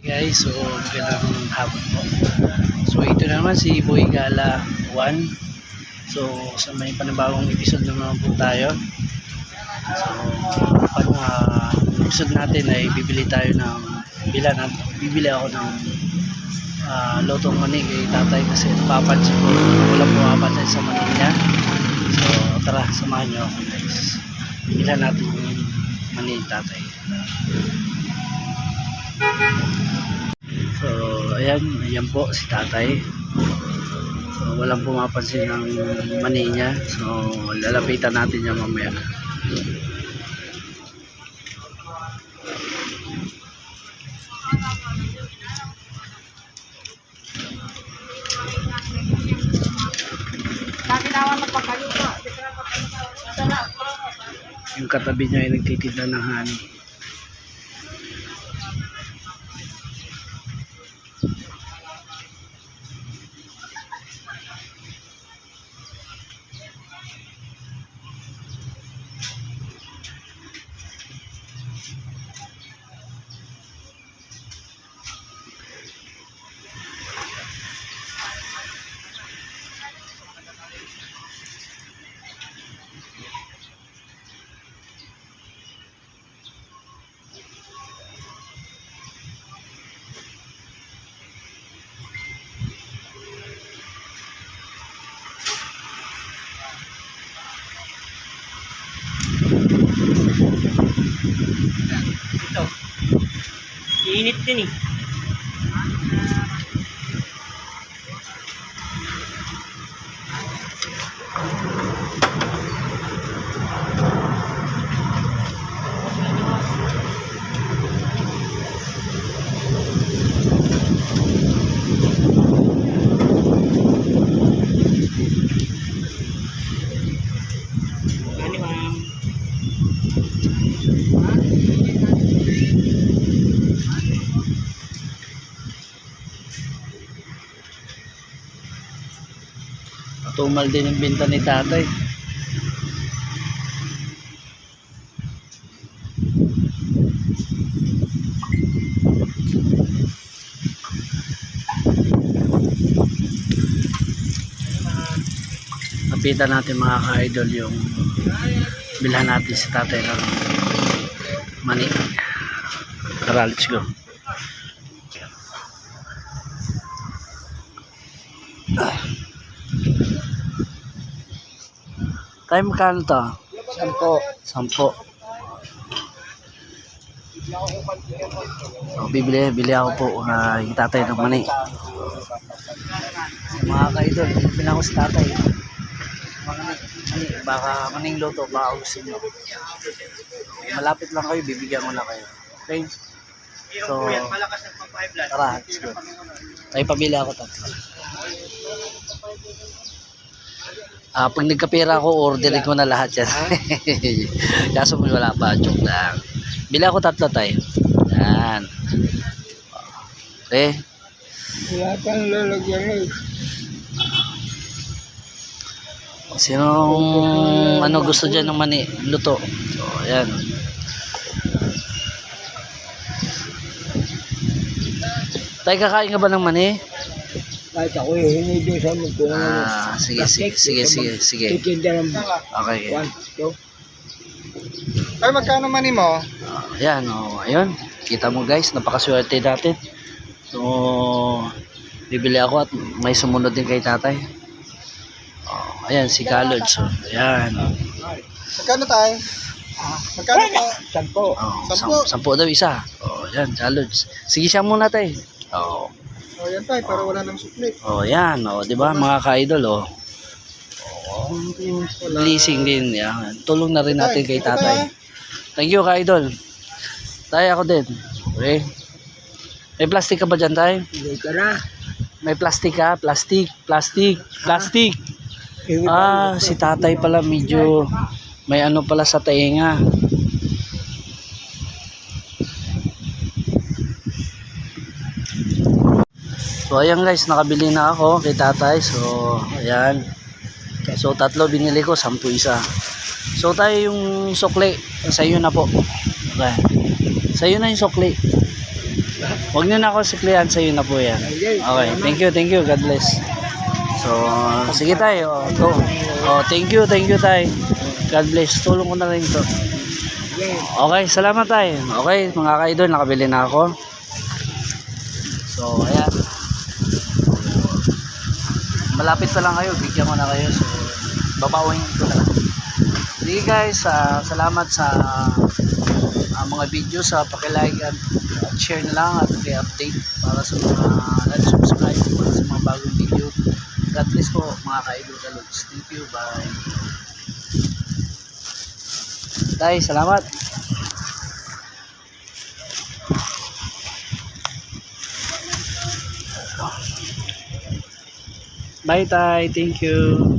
guys, so magandang hapon po. So ito na naman si Boy Gala 1. So sa may panibagong episode naman po tayo. So pang uh, episode natin ay bibili tayo ng bilan at bibili ako ng uh, lotong mani kay tatay kasi napapansin ko walang pumapansin sa mani niya. So tara, samahan niyo ako guys. Bilan natin yung mani ni tatay. So, ayan, ayan po si tatay. So, walang pumapansin ng mani niya. So, lalapitan natin niya mamaya. Yung katabi niya ay nagtitinda ng honey. Ito. Init din eh. Ano Tumal din yung binta ni tatay. Napitan natin mga ka-idol yung bilhan natin si tatay ng mani. Tara, let's go. Tayo magkano to? Sampo. Sampo. So, bibili, bili ako po uh, yung tatay ng mani. So, mga ka-idol, bibili ako sa tatay. Mga mani, baka maning loto, baka gusto nyo. Malapit lang kayo, bibigyan ko na kayo. Okay? So, tara, let's go. Tayo pabili ako tatlo. Ah, pag nagkapera ako, orderin ko na lahat yan. Kaso wala pa, joke lang. Bili ako tatlo tayo. Yan. Okay. Wala kang lalagyan eh. Sinong ano gusto dyan ng mani? Luto. So, ayan. Tay, kakain ka ba ng mani? Kahit ako eh, hindi doon sa mga kung ano. Ah, sige, sige, sige, sige, sige. Titinda ng Okay. one, two. Ay, magkano mani mo? Ah, Ayan, oh, ayun. Kita mo guys, napakaswerte natin. So, bibili ako at may sumunod din kay tatay. Oh, ayan, si Kalod. So, ayan. Magkano tayo? Magkano po? Sampo. Oh, Sampu. sam- sampu daw isa. Oh, ayan, Kalod. Sige siya muna tayo. Oh, O, yan tayo, para wala nang sukli. oh, ayan. Oh, di ba mga ka-idol, oh. Blessing din. Yan. Tulong na rin natin kay tatay. Thank you, ka-idol. Tayo ako din. Okay. May plastic ka ba dyan, tayo? Hindi ka na. May plastic ka? Plastic, plastic, plastic. Ah, si tatay pala medyo may ano pala sa tainga. So ayan guys, nakabili na ako kay tatay. So ayan. So tatlo binili ko, sampu isa. So tayo yung sukli, sa iyo na po. Okay. Sa iyo na yung sukli. Huwag nyo na ako siklihan, sa'yo na po yan. Okay, thank you, thank you. God bless. So, sige tayo. Oh. Oh, thank you, thank you tay. God bless. Tulong ko na rin to. Okay. Salamat tay. Okay, mga ka-idol, nakabili na ako. So, ayan. Malapit pa lang kayo, bigyan ko na kayo. So, babawin ko na. Sige guys, ah, salamat sa ah, mga video sa paki-like at, at share na lang at i-update para sa mga nag-subscribe para sa mga bagong video. God bless po mga ka-idol kalods. Thank you, bye. Tay, salamat. Bye, Tay. Thank you.